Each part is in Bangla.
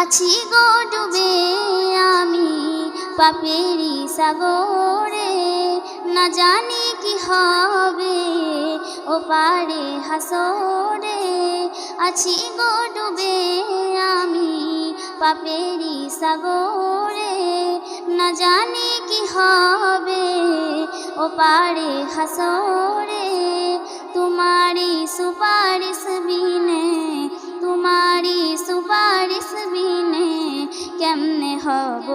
আছি গো ডুবে আমি পাপেরি সাগরে। না জানি কি হবে ও পারে হাসরে। আছি গো ডুবে আমি পাপেরি সাগরে। না জানি কি হবে ও পারে হাসরে। তোমারি সুপারিশ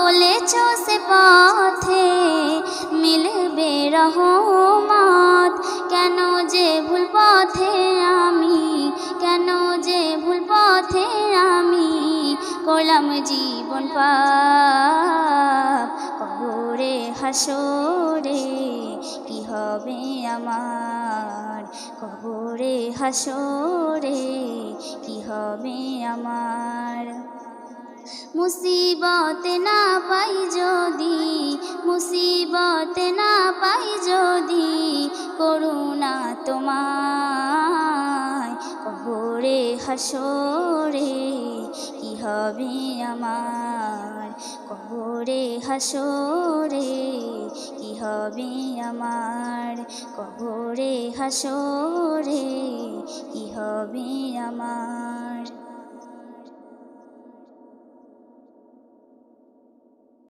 বলেছ সে পথে মিলবে রহমত। কেন যে ভুল পথে আমি, কেন যে ভুল পথে আমি করলাম জীবন পাপ। কবরে হাসরে কি হবে আমার? কবরে হাসরে কি হবে আমার? মুসিবতে না পাই যদি, মুসিবতে না পাই যদি, করুণা তোমায় কবরে হাসরে কি হবে আমার? কবরে হাসরে কি হবে আমার? কবরে হাসরে কি হবে আমার?